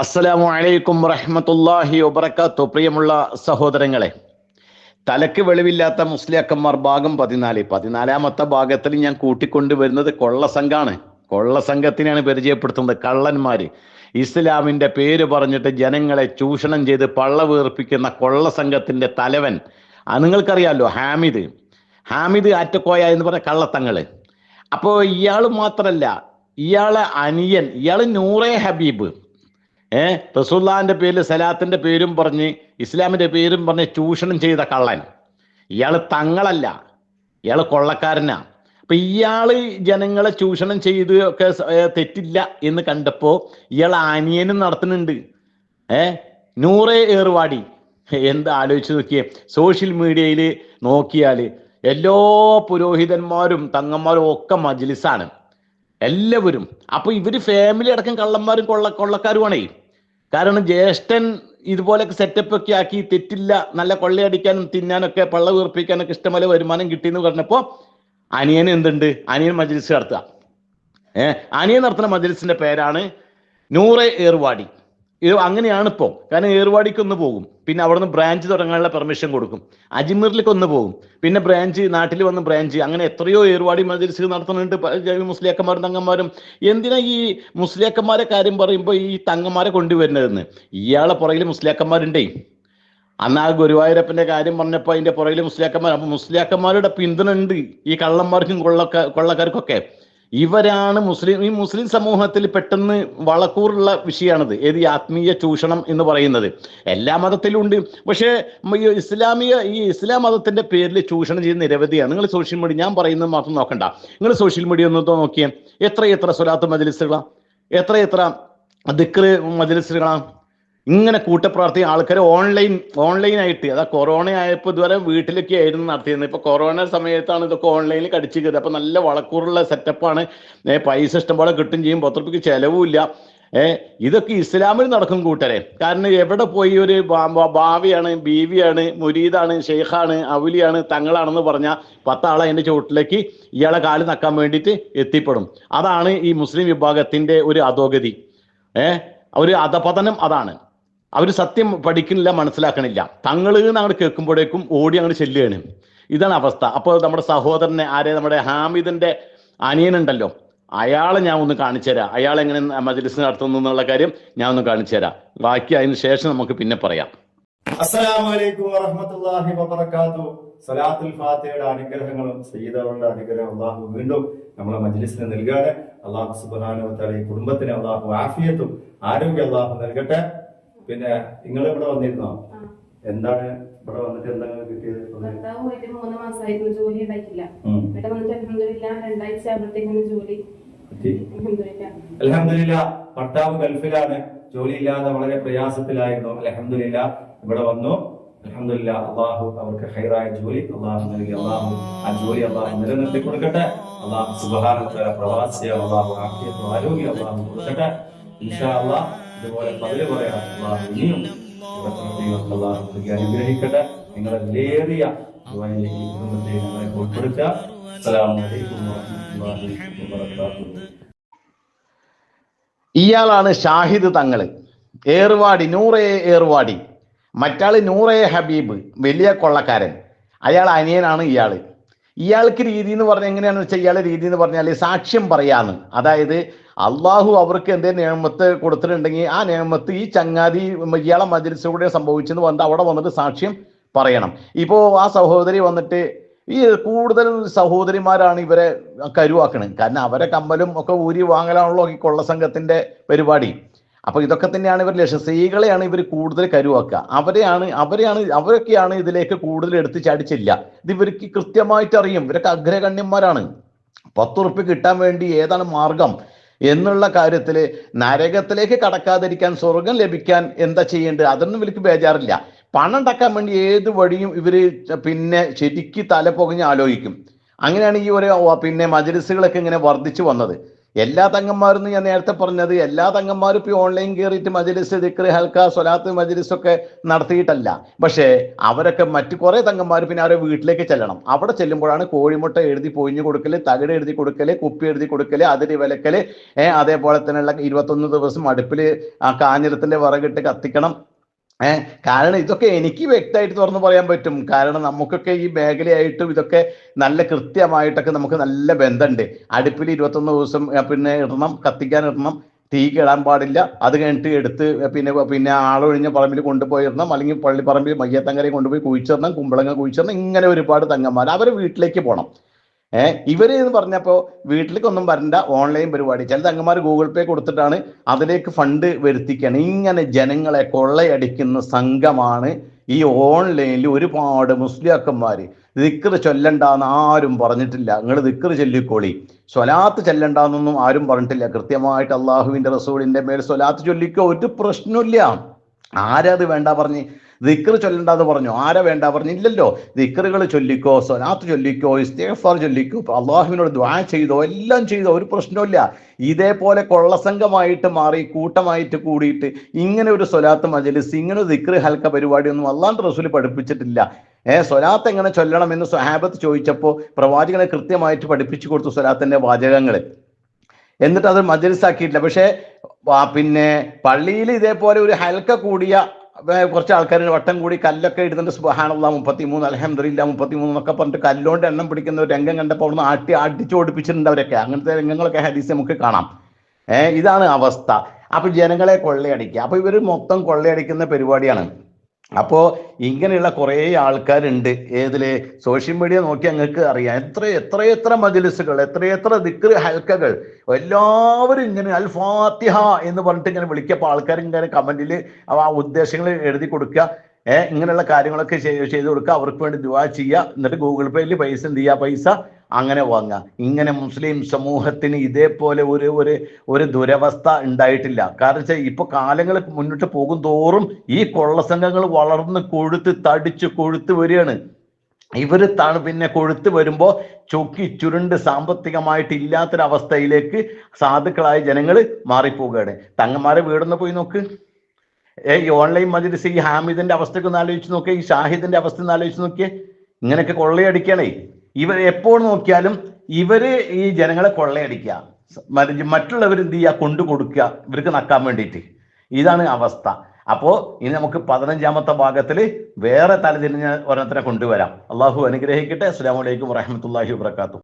അസ്സലാമു അലൈക്കും വറഹ്മത്തുള്ളാഹി വബർക്കാത്തു പ്രിയമുള്ള സഹോദരങ്ങളെ തലക്ക് വെളിവില്ലാത്ത മുസ്ലിയാക്കന്മാർ ഭാഗം പതിനാല്. പതിനാലാമത്തെ ഭാഗത്തിൽ ഞാൻ കൂട്ടിക്കൊണ്ടുവരുന്നത് കൊള്ളസംഘാണ്. കൊള്ളസംഘത്തിനെയാണ് പരിചയപ്പെടുത്തുന്നത് കള്ളന്മാര്. ഇസ്ലാമിന്റെ പേര് പറഞ്ഞിട്ട് ജനങ്ങളെ ചൂഷണം ചെയ്ത് പള്ള വീർപ്പിക്കുന്ന കൊള്ളസംഘത്തിന്റെ തലവൻ. ആ നിങ്ങൾക്കറിയാമല്ലോ ഹാമിദ്. ഹാമിദ് ആറ്റക്കോയ എന്ന് പറഞ്ഞ കള്ളത്തങ്ങൾ. അപ്പോ ഇയാൾ മാത്രമല്ല ഇയാളെ അനിയൻ ഇയാൾ നൂറേ ഹബീബ്. ഏ? റസൂല്ലാന്റെ പേരിൽ സലാത്തിന്റെ പേരും പറഞ്ഞ് ഇസ്ലാമിന്റെ പേരും പറഞ്ഞ് ചൂഷണം ചെയ്ത കള്ളൻ. ഇയാൾ തങ്ങളല്ല. ഇയാൾ കൊള്ളക്കാരനാ. അപ്പൊ ഇയാൾ ജനങ്ങളെ ചൂഷണം ചെയ്ത് ഒക്കെ തെറ്റില്ല എന്ന് കണ്ടപ്പോ ഇയാൾ അനിയനും നടത്തുന്നുണ്ട്. ഏ? നൂറേ ഏറുവാടി. എന്ത് ആലോചിച്ച് നോക്കിയേ. സോഷ്യൽ മീഡിയയിൽ നോക്കിയാൽ എല്ലാ പുരോഹിതന്മാരും തങ്ങന്മാരും ഒക്കെ മജ്ലിസാണ്. എല്ലാവരും. അപ്പൊ ഇവർ ഫാമിലി അടക്കം കള്ളന്മാരും കൊള്ള കൊള്ളക്കാരുമാണേ കാരണം ജ്യേഷ്ഠൻ ഇതുപോലൊക്കെ സെറ്റപ്പ് ഒക്കെ ആക്കി തെറ്റില്ല നല്ല കൊള്ളയടിക്കാനും തിന്നാനൊക്കെ പള്ള വീർപ്പിക്കാനൊക്കെ ഇഷ്ടംപോലെ വരുമാനം കിട്ടിയെന്ന് പറഞ്ഞപ്പോ അനിയൻ എന്തുണ്ട്? അനിയൻ മജ്ലിസ് നടത്തുക. ഏഹ് അനിയൻ നടത്തുന്ന മജ്ലിസിന്റെ പേരാണ് നൂറെ ഏർവാടി ഇത് അങ്ങനെയാണ് ഇപ്പോൾ കാരണം ഏർവാടിക്ക് ഒന്ന് പോകും. പിന്നെ അവിടുന്ന് ബ്രാഞ്ച് തുടങ്ങാനുള്ള പെർമിഷൻ കൊടുക്കും. അജ്മീറിലേക്ക് ഒന്ന് പോകും. പിന്നെ ബ്രാഞ്ച് നാട്ടിൽ വന്ന് ബ്രാഞ്ച് അങ്ങനെ എത്രയോ ഏർവാടി മജിൽസ് നടത്തുന്നുണ്ട്. മുസ്ലിയാക്കന്മാരും തങ്ങന്മാരും. എന്തിനാ ഈ മുസ്ലിയാക്കന്മാരെ കാര്യം പറയുമ്പോൾ ഈ തങ്ങന്മാരെ കൊണ്ടുവരുന്നതെന്ന്? ഇയാളെ പുറകിൽ മുസ്ലിയാക്കന്മാരുണ്ടേ. അന്ന് ആ ഗുരുവായൂരപ്പന്റെ കാര്യം പറഞ്ഞപ്പോൾ അതിന്റെ പുറകിൽ മുസ്ലിയാക്കന്മാർ. അപ്പൊ മുസ്ലിയാക്കന്മാരുടെ പിന്തുണ ഉണ്ട് ഈ കള്ളന്മാർക്കും കൊള്ളക്ക കൊള്ളക്കാർക്കൊക്കെ. ഇവരാണ് മുസ്ലിം ഈ മുസ്ലിം സമൂഹത്തിൽ പെട്ടെന്ന് വളക്കൂറുള്ള വിഷയമാണിത്. ഏത് ആത്മീയ ചൂഷണം എന്ന് പറയുന്നത്. എല്ലാ മതത്തിലും ഉണ്ട് പക്ഷേ ഈ ഇസ്ലാമിക ഈ ഇസ്ലാം മതത്തിന്റെ പേരിൽ ചൂഷണം ചെയ്യുന്ന നിരവധിയാണ്. നിങ്ങൾ സോഷ്യൽ മീഡിയ ഞാൻ പറയുന്നത് മാത്രം നോക്കണ്ട. നിങ്ങൾ സോഷ്യൽ മീഡിയ ഒന്ന് നോക്കിയേ. എത്ര എത്ര സ്വലാത്ത് മജലിസുകളാണ് എത്ര എത്ര ദിക്ർ മജലിസുകളാണ് ഇങ്ങനെ കൂട്ടപ്രാർത്ഥി ആൾക്കാർ ഓൺലൈൻ ആയിട്ട് അതാ കൊറോണ ആയപ്പോൾ ഇതുവരെ വീട്ടിലൊക്കെ ആയിരുന്നു നടത്തിയിരുന്നത്. ഇപ്പൊ കൊറോണ സമയത്താണ് ഇതൊക്കെ ഓൺലൈനിൽ കടിച്ചു കയറി അപ്പൊ നല്ല വളക്കൂറുള്ള സെറ്റപ്പാണ് പൈസ ഇഷ്ടംപോലെ കിട്ടും ചെയ്യും. പത്രപ്പിക്ക് ചെലവുമില്ല. ഏഹ് ഇതൊക്കെ ഇസ്ലാമിൽ നടക്കും കൂട്ടരെ. കാരണം എവിടെ പോയി ഒരു ഭാവിയാണ് ബീവിയാണ് മുരീദാണ് ഷെയ്ഖാണ് അവലിയാണ് തങ്ങളാണെന്ന് പറഞ്ഞ പത്താളെ അതിന്റെ ചുവട്ടിലേക്ക് ഇയാളെ കാൽ നക്കാൻ വേണ്ടിയിട്ട് എത്തിപ്പെടും. അതാണ് ഈ മുസ്ലിം വിഭാഗത്തിന്റെ ഒരു അധോഗതി. ഏഹ് ഒരു അധപതനം അതാണ്. അവർ സത്യം പഠിക്കുന്നില്ല മനസ്സിലാക്കണില്ല. തങ്ങൾ അങ്ങോട്ട് കേൾക്കുമ്പോഴേക്കും ഓടി അങ്ങോട്ട് ചെല്ലുകയാണ്. ഇതാണ് അവസ്ഥ. അപ്പോൾ നമ്മുടെ സഹോദരനെ ആരെ? നമ്മുടെ ഹാമിദിന്റെ അനിയനുണ്ടല്ലോ. അയാളെ ഞാൻ ഒന്ന് കാണിച്ചു തരാം. അയാൾ എങ്ങനെ മജ്ലിസ് നടത്തുന്നു എന്നുള്ള കാര്യം ഞാൻ ഒന്ന് കാണിച്ചു തരാം. ബാക്കി അതിന് ശേഷം നമുക്ക് പിന്നെ പറയാം. സലാത്തുൽ ഫാത്തയുടെ അനുഗ്രഹങ്ങളും സയ്യിദവരുടെ അനുഗ്രഹം അള്ളാഹു വീണ്ടും നമ്മളെ മജ്ലിസിന് നൽകാതെ അള്ളാഹു സുബ്ഹാനഹു തല ഈ കുടുംബത്തിന് അള്ളാഹു ആഫിയത്തും ആരോഗ്യം അള്ളാഹു നൽകട്ടെ. പിന്നെ നിങ്ങൾ ഇവിടെ വന്നിരുന്നോ? എന്താണ് ഇവിടെ വന്നിട്ട് എന്താണ് കിട്ടിയത്? ഭർത്താവ് പോയിട്ട് മൂന്ന് മാസമായിരുന്നു ജോലി ഉണ്ടായിട്ടില്ല. ഉം. ഇവിടെ വന്നിട്ട് അലഹമില്ല രണ്ടാഴ്ച ജോലി. അലഹമില്ല ഭർത്താവ് ഗൾഫിലാണ്. ജോലിയില്ലാതെ വളരെ പ്രയാസത്തിലായിരുന്നു. അലഹമില്ല ഇവിടെ വന്നു. അലഹമില്ല അള്ളാഹു അവർക്ക് ഹൈറായ ജോലി അള്ളാഹു നൽകി. അള്ളാഹു ആ ജോലി അള്ളാഹു നിലനിർത്തി കൊടുക്കട്ടെ. അള്ളാഹു സുബഹാനത്തെ പ്രവാസിയ അള്ളാഹു ആരോഗ്യം അള്ളാഹു കൊടുക്കട്ടെ. ഇൻഷാ അള്ളാഹ് ഇതുപോലെ പതിൽ പറയാം ഇനിയും അനുഗ്രഹിക്കട്ടെ. കുടുംബത്തെ ഞങ്ങളെ വബറകാതുഹു. ഇയാളാണ് ഷാഹിദ് തങ്ങൾ. ഏർവാടി നൂറേ ഏർവാടി മറ്റാൾ നൂറേ ഹബീബ് വലിയ കൊള്ളക്കാരൻ. അയാൾ അനിയനാണ് ഇയാൾ. ഇയാൾക്ക് രീതി എന്ന് പറഞ്ഞാൽ എങ്ങനെയാണെന്ന് വെച്ചാൽ ഇയാളെ രീതി എന്ന് പറഞ്ഞാൽ സാക്ഷ്യം പറയാന്ന്. അതായത് അള്ളാഹു അവർക്ക് എന്തേ നിയമത്ത് കൊടുത്തിട്ടുണ്ടെങ്കിൽ ആ നിയമത്ത് ഈ ചങ്ങാതി ഇയാളെ മജലിസിലൂടെ സംഭവിച്ചെന്ന് വന്നിട്ട് അവിടെ വന്നിട്ട് സാക്ഷ്യം പറയണം. ഇപ്പോ ആ സഹോദരി വന്നിട്ട് ഈ കൂടുതൽ സഹോദരിമാരാണ് ഇവരെ കരുവാക്കണത്. കാരണം അവരെ കമ്മലും ഒക്കെ ഊരി വാങ്ങലാണല്ലോ ഈ കൊള്ള സംഘത്തിന്റെ പരിപാടി. അപ്പൊ ഇതൊക്കെ തന്നെയാണ് ഇവർ ലക്ഷ്യം. സ്ത്രീകളെയാണ് ഇവർ കൂടുതൽ കരുവാക്കുക. അവരെയാണ് അവരെയാണ് അവരൊക്കെയാണ് ഇതിലേക്ക് കൂടുതൽ എടുത്ത് ചാടിച്ചില്ല ഇത് ഇവർക്ക് കൃത്യമായിട്ട് അറിയും. ഇവരൊക്കെ അഗ്രഗണ്യന്മാരാണ്. പത്തുറുപ്പ് കിട്ടാൻ വേണ്ടി ഏതാണ് മാർഗം എന്നുള്ള കാര്യത്തിൽ നരകത്തിലേക്ക് കടക്കാതിരിക്കാൻ സ്വർഗം ലഭിക്കാൻ എന്താ ചെയ്യേണ്ടത്? അതൊന്നും ഇവർക്ക് ബേജാറില്ല. പണം ഉണ്ടാക്കാൻ വേണ്ടി ഏത് വഴിയും ഇവർ പിന്നെ ശരിക്ക് തല പൊകഞ്ഞ് ആലോചിക്കും. അങ്ങനെയാണ് ഈ ഒരു പിന്നെ മജലിസുകളൊക്കെ ഇങ്ങനെ വർദ്ധിച്ചു വന്നത്. എല്ലാ തങ്ങന്മാരും ഞാൻ നേരത്തെ പറഞ്ഞത് എല്ലാ തങ്ങന്മാരും ഇപ്പൊ ഓൺലൈൻ കയറിയിട്ട് മജലിസ് ദിക്രി ഹൽക്ക സ്വലാത്ത് മജലിസ് ഒക്കെ നടത്തിയിട്ടല്ല. പക്ഷേ അവരൊക്കെ മറ്റു കുറെ തങ്ങന്മാർ പിന്നെ അവരെ വീട്ടിലേക്ക് ചെല്ലണം. അവിടെ ചെല്ലുമ്പോഴാണ് കോഴിമുട്ട എഴുതി പൊഴിഞ്ഞു കൊടുക്കൽ തകിട് എഴുതി കൊടുക്കൽ കുപ്പി എഴുതി കൊടുക്കൽ അതിരി വിലക്കൽ ഏഹ് അതേപോലെ തന്നെയുള്ള ഇരുപത്തൊന്ന് ദിവസം അടുപ്പിൽ ആ കാഞ്ഞിരത്തിന്റെ വിറകിട്ട് കത്തിക്കണം. ഏഹ് കാരണം ഇതൊക്കെ എനിക്ക് വ്യക്തമായിട്ട് തുറന്നു പറയാൻ പറ്റും. കാരണം നമുക്കൊക്കെ ഈ മേഖലയായിട്ടും ഇതൊക്കെ നല്ല കൃത്യമായിട്ടൊക്കെ നമുക്ക് നല്ല ബന്ധമുണ്ട്. അടുപ്പിൽ ഇരുപത്തൊന്ന് ദിവസം പിന്നെ ഇടണം കത്തിക്കാൻ ഇടണം തീ കിടാൻ പാടില്ല. അത് കഴിഞ്ഞിട്ട് എടുത്ത് പിന്നെ പിന്നെ ആളൊഴിഞ്ഞ പറമ്പിൽ കൊണ്ടുപോയിടണം അല്ലെങ്കിൽ പള്ളിപ്പറമ്പിൽ മയ്യത്തങ്കരെ കൊണ്ടുപോയി കുഴിച്ചിടണം കുമ്പളങ്ങ കുഴിച്ചിടണം ഇങ്ങനെ ഒരുപാട് തങ്ങന്മാർ അവരെ വീട്ടിലേക്ക് പോകണം ഏഹ് ഇവർ എന്ന് പറഞ്ഞപ്പോ വീട്ടിലേക്കൊന്നും വരണ്ട ഓൺലൈൻ പരിപാടി. ചില തങ്ങന്മാർ ഗൂഗിൾ പേ കൊടുത്തിട്ടാണ് അതിലേക്ക് ഫണ്ട് വരുത്തിക്കാണ്. ഇങ്ങനെ ജനങ്ങളെ കൊള്ളയടിക്കുന്ന സംഘമാണ് ഈ ഓൺലൈനിൽ ഒരുപാട് മുസ്ലിയാക്കന്മാര്. ദിക്കറ് ചൊല്ലണ്ടെന്ന് ആരും പറഞ്ഞിട്ടില്ല. നിങ്ങൾ ദിക്കറ് ചൊല്ലിക്കോളി. സ്വലാത്ത് ചെല്ലണ്ടെന്നൊന്നും ആരും പറഞ്ഞിട്ടില്ല. കൃത്യമായിട്ട് അള്ളാഹുവിന്റെ റസൂലിന്റെ മേൽ സ്വലാത്ത് ചൊല്ലിക്കോ ഒരു പ്രശ്നമില്ല ആരാ അത് വേണ്ട പറഞ്ഞ്? ദിക്കർ ചൊല്ലണ്ടാന്ന് പറഞ്ഞു. ആരെ വേണ്ട പറഞ്ഞു? ഇല്ലല്ലോ. ദിക്കറുകൾ ചൊല്ലിക്കോ സ്വലാത്ത് ചൊല്ലിക്കോ ഇസ്തേഫാർ ചൊല്ലിക്കോ അള്ളാഹുവിനോട് ദ്വാ ചെയ്തോ എല്ലാം ചെയ്തോ ഒരു പ്രശ്നമില്ല ഇതേപോലെ കൊള്ളസംഘമായിട്ട് മാറി കൂട്ടമായിട്ട് കൂടിയിട്ട് ഇങ്ങനെ ഒരു സൊലാത്ത് മജലിസ് ഇങ്ങനെ ഒരു ദിക്കർ ഹൽക്ക പരിപാടിയൊന്നും അള്ളാഹ് റസൂൽ പഠിപ്പിച്ചിട്ടില്ല. ഏ സ്വലാത്ത് എങ്ങനെ ചൊല്ലണം എന്ന് സ്വഹാബത്ത് ചോദിച്ചപ്പോൾ പ്രവാചകനെ കൃത്യമായിട്ട് പഠിപ്പിച്ചു കൊടുത്തു സ്വലാത്തിന്റെ വാചകങ്ങൾ എന്നിട്ട് അത് മജലിസാക്കിയിട്ടില്ല. പക്ഷേ പിന്നെ പള്ളിയിൽ ഇതേപോലെ ഒരു ഹൽക്ക കൂടിയ കുറച്ച് ആൾക്കാർ വട്ടം കൂടി കല്ലൊക്കെ ഇടുന്നുണ്ട്. സുബഹാനുള്ള മുപ്പത്തി മൂന്ന് അലഹമില്ല മുപ്പത്തി മൂന്ന് എന്നൊക്കെ പറഞ്ഞിട്ട് കല്ലോണ്ട് എണ്ണം പിടിക്കുന്ന ഒരു രംഗം കണ്ടപ്പോൾ അവിടുന്ന് ആട്ടി ആട്ടിച്ചു ഓടിപ്പിച്ചിട്ടുണ്ട് അവരൊക്കെ. അങ്ങനത്തെ രംഗങ്ങളൊക്കെ ഹദീസ് നമുക്ക് കാണാം. ഏഹ് ഇതാണ് അവസ്ഥ. അപ്പൊ ജനങ്ങളെ കൊള്ളയടിക്കുക. അപ്പൊ ഇവർ മൊത്തം കൊള്ളയടിക്കുന്ന പരിപാടിയാണ്. അപ്പോ ഇങ്ങനെയുള്ള കുറേ ആൾക്കാരുണ്ട്. ഏതിൽ? സോഷ്യൽ മീഡിയ നോക്കി ഞങ്ങൾക്ക് അറിയാം. എത്ര എത്ര എത്ര മജിലിസുകൾ എത്രയെത്ര ദിക്ർ ഹൽക്കകൾ. എല്ലാവരും ഇങ്ങനെ അൽ ഫാത്തിഹ എന്ന് പറഞ്ഞിട്ട് ഇങ്ങനെ വിളിക്കപ്പോൾ ആൾക്കാർ ഇങ്ങനെ കമന്റിൽ ആ ഉദ്ദേശങ്ങൾ എഴുതി കൊടുക്കുക ഏഹ് ഇങ്ങനെയുള്ള കാര്യങ്ങളൊക്കെ ചെയ്ത് കൊടുക്കുക അവർക്ക് വേണ്ടി ദുവാ ചെയ്യുക എന്നിട്ട് ഗൂഗിൾ പേയിൽ പൈസ എന്ത് ചെയ്യുക പൈസ അങ്ങനെ വാങ്ങുക. ഇങ്ങനെ മുസ്ലിം സമൂഹത്തിന് ഇതേപോലെ ഒരു ഒരു ഒരു ദുരവസ്ഥ ഉണ്ടായിട്ടില്ല. കാരണം വെച്ചാൽ ഇപ്പൊ കാലങ്ങൾ മുന്നോട്ട് പോകും തോറും ഈ കൊള്ള സംഘങ്ങൾ വളർന്ന് കൊഴുത്ത് തടിച്ച് കൊഴുത്ത് വരികയാണ്. ഇവർ താണ് പിന്നെ കൊഴുത്ത് വരുമ്പോ ചൊക്കി ചുരുണ്ട് സാമ്പത്തികമായിട്ട് ഇല്ലാത്തൊരവസ്ഥയിലേക്ക് സാധുക്കളായ ജനങ്ങൾ മാറിപ്പോവുകയാണ്. തങ്ങന്മാരെ വീടൊന്ന് പോയി നോക്ക്. ഏ ഈ ഓൺലൈൻ മജിലിസ് ഈ ഹാമിദിന്റെ അവസ്ഥയൊക്കെ ഒന്ന് ആലോചിച്ച് നോക്കിയേ ഈ ഷാഹിദിന്റെ അവസ്ഥ ഒന്ന് ആലോചിച്ച് നോക്കിയേ. ഇങ്ങനെയൊക്കെ കൊള്ളയടിക്കണേ. ഇവർ എപ്പോൾ നോക്കിയാലും ഇവർ ഈ ജനങ്ങളെ കൊള്ളയടിക്കുക. മറ്റ് മറ്റുള്ളവർ എന്ത് ചെയ്യുക? കൊണ്ടു കൊടുക്കുക. ഇവർക്ക് നക്കാൻ വേണ്ടിയിട്ട്. ഇതാണ് അവസ്ഥ. അപ്പോ ഇനി നമുക്ക് പതിനഞ്ചാമത്തെ ഭാഗത്തിൽ വേറെ തലതിരിഞ്ഞ ഒരെണ്ണത്തിനെ കൊണ്ടുവരാം. അള്ളാഹു അനുഗ്രഹിക്കട്ടെ. അസ്സാം വലൈക്കും വാഹമത്തല്ലാഹി വാത്തു